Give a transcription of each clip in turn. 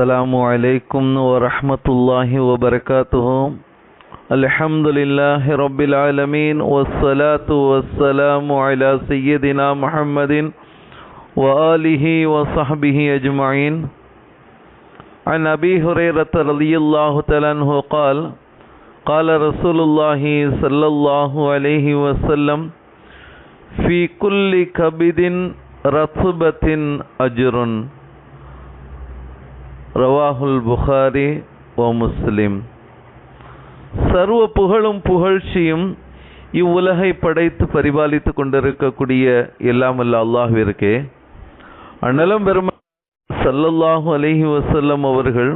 السلام عليكم ورحمة الله وبركاته. الحمد لله رب العالمين والصلاة والسلام على سيدنا محمد وآله وصحبه أجمعين. عن أبي هريرة رضي الله تعالى عنه قال قال رسول الله صلى الله عليه وسلم في كل كبد رطبة أجر. ரவாஹுல் புகாரி ஓ முஸ்லிம் சர்வ புகழும் புகழ்ச்சியும் இவ்வுலகை படைத்து பரிபாலித்து கொண்டிருக்கக்கூடிய எல்லாமல்ல அல்லாஹ்விற்கே அண்ணலம் பெரும சல்லல்லாஹு அலஹி வசல்லம் அவர்கள்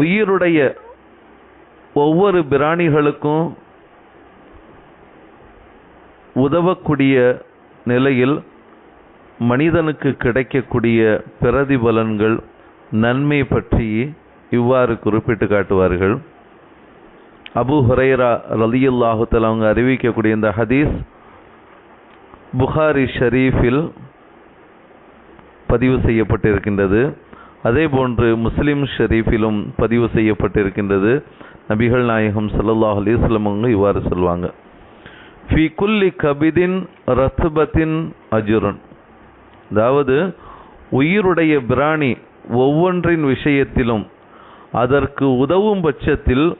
உயிருடைய ஒவ்வொரு பிராணிகளுக்கும் உதவக்கூடிய நிலையில் மனிதனுக்கு கிடைக்கக்கூடிய பிரதிபலன்கள் நன்மை பற்றி இவ்வாறு குறிப்பிட்டு காட்டுவார்கள். அபு ஹுரைரா ரலியுல்லாஹுத்தல் அவங்க அறிவிக்கக்கூடிய இந்த ஹதீஸ் புகாரி ஷரீஃபில் பதிவு செய்யப்பட்டிருக்கின்றது. அதே போன்று முஸ்லிம் ஷெரீஃபிலும் பதிவு செய்யப்பட்டிருக்கின்றது. நபிகள் நாயகம் சல்லாஹ் அலைஹி அவங்க இவ்வாறு சொல்வாங்க. ஃபி குல்லி கபிதின் ரத்துபத்தின் அஜுரன். அதாவது உயிருடைய பிராணி ஒவ்வொன்றின் விஷயத்திலும் அதற்கு உதவும் பட்சத்தில்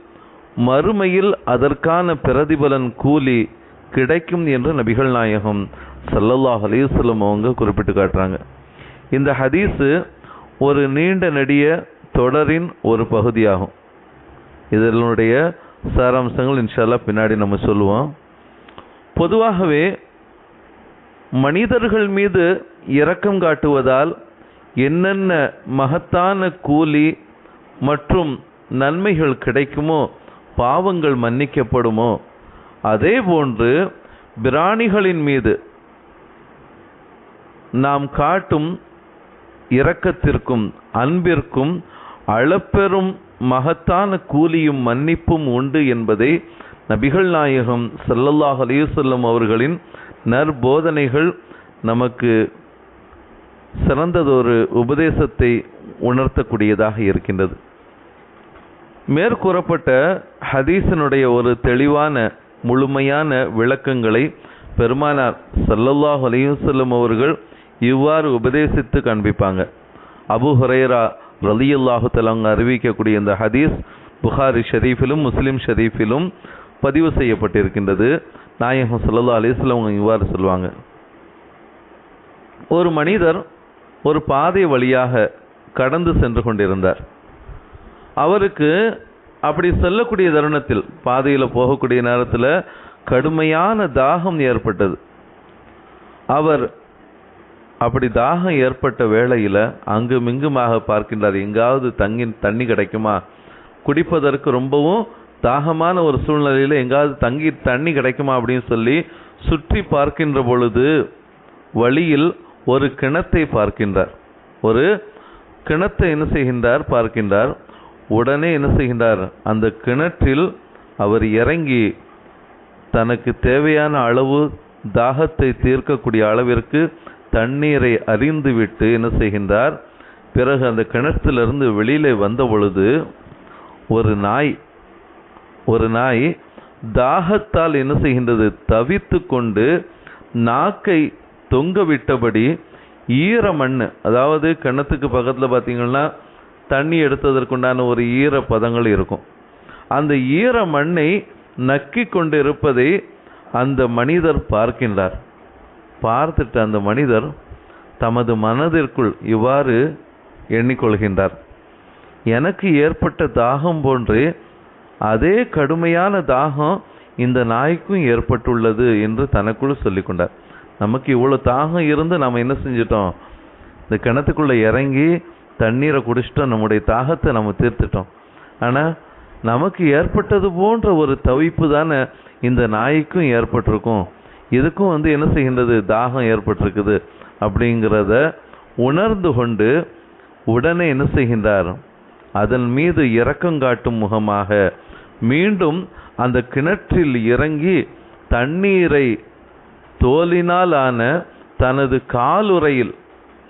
மறுமையில் அதற்கான பிரதிபலன் கூலி கிடைக்கும் என்று நபிகள் நாயகம் சல்லல்லாஹ் அலிஸ்லம் அவங்க குறிப்பிட்டு காட்டுறாங்க. இந்த ஹதீஸு ஒரு நீண்ட நெடிய தொடரின் ஒரு பகுதியாகும். இதனுடைய சாராம்சங்கள் இன்ஷால்லா பின்னாடி நம்ம சொல்லுவோம். பொதுவாகவே மனிதர்கள் மீது இரக்கம் காட்டுவதால் என்னென்ன மகத்தான கூலி மற்றும் நன்மைகள் கிடைக்குமோ பாவங்கள் மன்னிக்கப்படுமோ அதே போன்று பிராணிகளின் மீது நாம் காட்டும் இரக்கத்திற்கும் அன்பிற்கும் அளப்பெரும் மகத்தான கூலியும் மன்னிப்பும் உண்டு என்பதை நபிகள் நாயகம் சல்லல்லாஹ் அலையுசல்லம் அவர்களின் நற்போதனைகள் நமக்கு சிறந்ததொரு உபதேசத்தை உணர்த்தக்கூடியதாக இருக்கின்றது. மேற்கூறப்பட்ட ஹதீஸினுடைய ஒரு தெளிவான முழுமையான விளக்கங்களை பெருமானார் சல்லல்லாஹ் அலையுசல்லம் அவர்கள் இவ்வாறு உபதேசித்து காண்பிப்பாங்க. அபு ஹுரைரா ரலியுல்லாஹு தலாங்க அறிவிக்கக்கூடிய இந்த ஹதீஸ் புகாரி ஷரீஃபிலும் முஸ்லிம் ஷரீஃபிலும் பதிவு செய்யப்பட்டிருக்கின்றது. நாயகம் சல்லா அலிஸ்லாம் இவ்வாறு சொல்லுவாங்க ஒரு மனிதர் ஒரு பாதை வழியாக கடந்து சென்று கொண்டிருந்தார். அவருக்கு அப்படி செல்லக்கூடிய தருணத்தில் பாதையில் போகக்கூடிய நேரத்தில் கடுமையான தாகம் ஏற்பட்டது. அவர் அப்படி தாகம் ஏற்பட்ட வேளையில் அங்குமிங்குமாக பார்க்கின்றார். எங்காவது தங்கி தண்ணி கிடைக்குமா? குடிப்பதற்கு ரொம்பவும் தாகமான ஒரு சூழ்நிலையில் எங்காவது தங்கி தண்ணி கிடைக்குமா அப்படின்னு சொல்லி சுற்றி பார்க்கின்ற பொழுது வழியில் ஒரு கிணத்தை பார்க்கின்றார். ஒரு கிணத்தை என்ன செய்கின்றார்? பார்க்கின்றார். உடனே என்ன செய்கின்றார்? அந்த கிணற்றில் அவர் இறங்கி தனக்கு தேவையான அளவு தாகத்தை தீர்க்கக்கூடிய அளவிற்கு தண்ணீரை அறிந்துவிட்டு என்ன செய்கின்றார்? பிறகு அந்த கிணற்றிலிருந்து வெளியிலே வந்த பொழுது ஒரு நாய் ஒரு நாய் தாகத்தால் என்ன செய்கின்றது? தவித்து கொண்டு நாக்கை தொங்க விட்டபடி ஈர மண் அதாவது கிணத்துக்கு பக்கத்தில் பார்த்தீங்கன்னா தண்ணி எடுத்ததற்குண்டான ஒரு ஈர பதங்கள் இருக்கும். அந்த ஈர மண்ணை நக்கி கொண்டு இருப்பதை அந்த மனிதர் பார்க்கின்றார். பார்த்துட்டு அந்த மனிதர் தமது மனதிற்குள் இவ்வாறு எண்ணிக்கொள்கின்றார். எனக்கு ஏற்பட்ட தாகம் போன்று அதே கடுமையான தாகம் இந்த நாய்க்கும் ஏற்பட்டுள்ளது என்று தனக்குள் சொல்லிக்கொண்டார். நமக்கு இவ்வளோ தாகம் இருந்து நம்ம என்ன செஞ்சிட்டோம்? இந்த கிணத்துக்குள்ளே இறங்கி தண்ணீரை குடிச்சிட்டோம் நம்முடைய தாகத்தை நம்ம தீர்த்துட்டோம். ஆனால் நமக்கு ஏற்பட்டது போன்ற ஒரு தவிப்பு தானே இந்த நாய்க்கும் ஏற்பட்டிருக்கும். இதுக்கும் வந்து என்ன செய்கின்றது? தாகம் ஏற்பட்டிருக்குது. அப்படிங்கிறத உணர்ந்து கொண்டு உடனே என்ன செய்கின்றார்? அதன் மீது இரக்கம் காட்டும் முகமாக மீண்டும் அந்த கிணற்றில் இறங்கி தண்ணீரை தோலினால் ஆன தனது காலுறையில்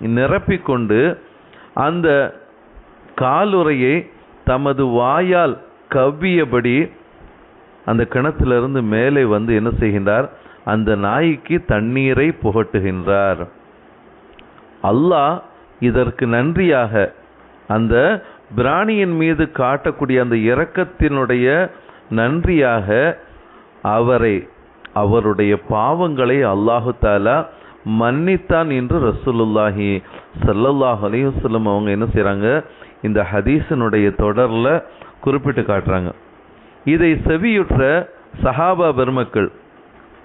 நிரப்பிக்கொண்டு அந்த காலுறையை தமது வாயால் கவ்வியபடி அந்த கிணத்திலிருந்து மேலே வந்து என்ன செய்கின்றார்? அந்த நாய்க்கு தண்ணீரை புகட்டுகின்றார். அல்லாஹ் இதற்கு நன்றியாக அந்த பிராணியின் மீது காட்டக்கூடிய அந்த இரக்கத்தினுடைய நன்றியாக அவரை அவருடைய பாவங்களை அல்லாஹு தாலா மன்னித்தான் என்று ரசூலுல்லாஹி சல்லல்லாஹ் அலைஹி அவங்க என்ன செய்கிறாங்க இந்த ஹதீசனுடைய தொடரில் குறிப்பிட்டு காட்டுறாங்க. இதை செவியுற்ற சஹாபா பெருமக்கள்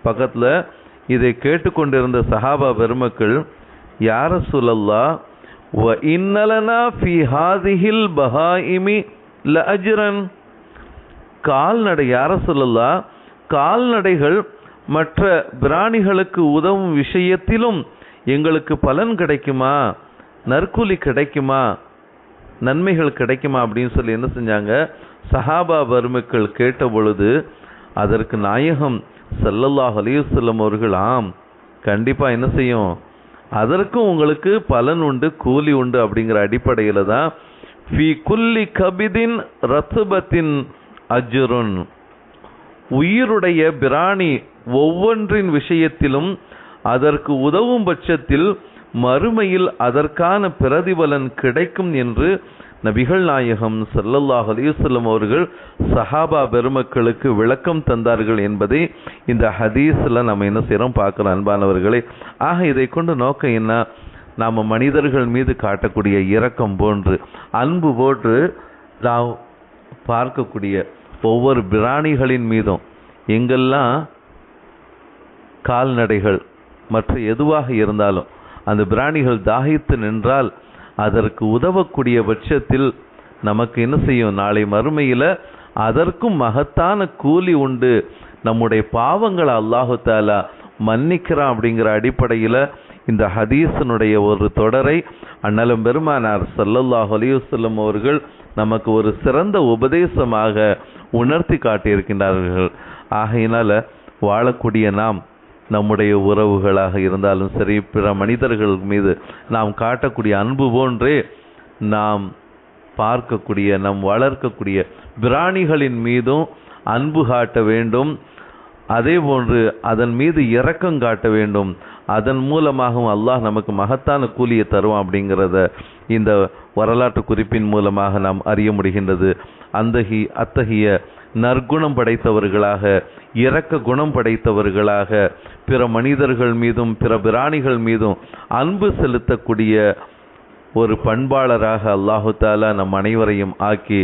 பக்கத்தில் இதை கேட்டுக்கொண்டிருந்த சஹாபா பெருமக்கள் யார சுழல்லா வ இன்னலனா ஃபி ஹாதிஹில் பஹாயிமி லஅஜ்ரன்? கால்நடை யார சொல்லலா கால்நடைகள் மற்ற பிராணிகளுக்கு உதவும் விஷயத்திலும் எங்களுக்கு பலன் கிடைக்குமா? நற்கூலி கிடைக்குமா? நன்மைகள் கிடைக்குமா அப்படின்னு சொல்லி என்ன செஞ்சாங்க? சஹாபா பெருமக்கள் கேட்ட பொழுது அதற்கு நாயகம் சல்லல்லாஹ் அலைஹி அவர்களாம் அவர்கள் ஆம் என்ன செய்யும்? அதற்கும் உங்களுக்கு பலன் உண்டு கூலி உண்டு அப்படிங்கிற அடிப்படையில் தான் ஃபி குல்லி கபிதின் ரத்துபத்தின் அஜுருன். உயிருடைய பிராணி ஒவ்வொன்றின் விஷயத்திலும் அதற்கு உதவும் பட்சத்தில் மறுமையில் அதற்கான பிரதிபலன் கிடைக்கும் என்று நபிகள் நாயகம் சல்லல்லாஹ் அலைஹி அவர்கள் சஹாபா பெருமக்களுக்கு விளக்கம் தந்தார்கள் என்பதை இந்த ஹதீஸில் நம்ம என்ன செய்கிறோம் பார்க்கிறோம் அன்பானவர்களே. ஆக இதை கொண்டு நோக்கம் என்ன? நாம் மனிதர்கள் மீது காட்டக்கூடிய இரக்கம் போன்று அன்பு போன்று நாம் பார்க்கக்கூடிய ஒவ்வொரு பிராணிகளின் மீதும் எங்கெல்லாம் கால்நடைகள் மற்ற எதுவாக இருந்தாலும் அந்த பிராணிகள் தாகித்து நின்றால் அதற்கு உதவக்கூடிய பட்சத்தில் நமக்கு என்ன செய்யும்? நாளை மறுமையில் அதற்கும் மகத்தான கூலி உண்டு. நம்முடைய பாவங்களை அல்லாஹு தாலா மன்னிக்கிறான் அப்படிங்கிற அடிப்படையில் இந்த ஹதீஸனுடைய ஒரு தொடரை அண்ணலும் பெருமானார் சல்லல்லாஹ் அலைஹி அவர்கள் நமக்கு ஒரு சிறந்த உபதேசமாக உணர்த்தி காட்டியிருக்கின்றார்கள். ஆகையினால் வாழக்கூடிய நாம் நம்முடைய உறவுகளாக இருந்தாலும் சரி பிற மனிதர்கள் மீது நாம் காட்டக்கூடிய அன்பு போன்றே நாம் பார்க்கக்கூடிய நாம் வளர்க்கக்கூடிய பிராணிகளின் மீதும் அன்பு காட்ட வேண்டும். அதே போன்று அதன் மீது இரக்கம் காட்ட வேண்டும். அதன் மூலமாகவும் அல்லாஹ் நமக்கு மகத்தான கூலியை தருவான் அப்படிங்கிறத இந்த வரலாற்று குறிப்பின் மூலமாக நாம் அறிய முடிகின்றது. அந்தகி அத்தகைய நற்குணம் படைத்தவர்களாக இரக்க குணம் படைத்தவர்களாக பிற மனிதர்கள் மீதும் பிற பிராணிகள் மீதும் அன்பு செலுத்தக்கூடிய ஒரு பண்பாளராக அல்லாஹு தாலா நம் அனைவரையும் ஆக்கி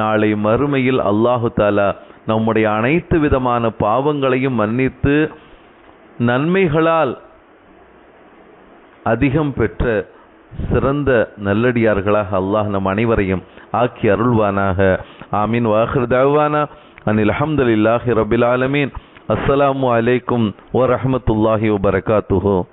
நாளை மறுமையில் அல்லாஹு தாலா நம்முடைய அனைத்து விதமான பாவங்களையும் மன்னித்து நன்மைகளால் அதிகம் பெற்ற சிறந்த நல்லடியார்களாக அல்லாஹ் நம் அனைவரையும் ஆக்கி அருள்வானாக. ஆமீன். வாஹிர் தவானா அனில் அஹமதுல்லாஹி ரபில் ஆலமீன். அஸ்ஸலாமு அலைக்கும் வரஹமத்துல்லாஹி வபரகாத்துஹு